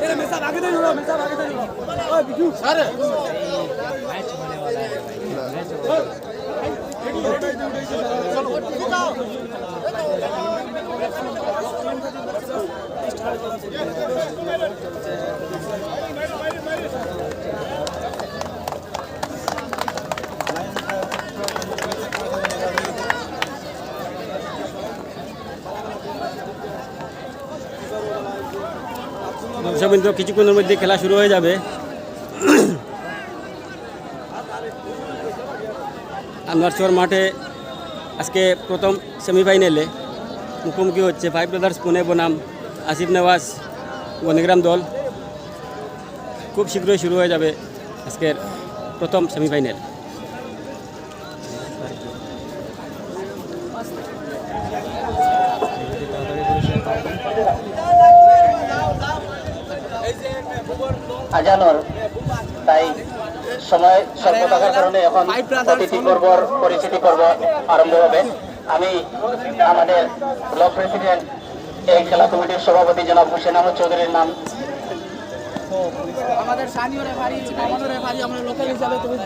तेरा मेसा भागे नहीं हो मेसा भागे नहीं हो ओए बिजू सर मैच होने দর্শকবৃন্দ কিছুক্ষণের মধ্যে খেলা শুরু হয়ে যাবে। আনোয়ারচর মাঠে আজকে প্রথম সেমিফাইনালে মুখোমুখি হচ্ছে ফাইভ ব্রাদার্স পুনে বনাম আসিফ নওয়াজ গণিগ্রাম দল। খুব শীঘ্রই শুরু হয়ে যাবে আজকের প্রথম সেমিফাইনাল। আজানোর তাই সময় স্বল্প থাকার কারণে এখন অতিথি পর্বর পরিচিতি পর্ব আরম্ভ হবে। আমি আমাদের ব্লক প্রেসিডেন্ট এই খেলা কমিটির সভাপতি জনাব হোসেন আহমদ চৌধুরীর নাম। আমাদের স্থানীয় রেফারি আমরা লোকাল হিসাবে তুমি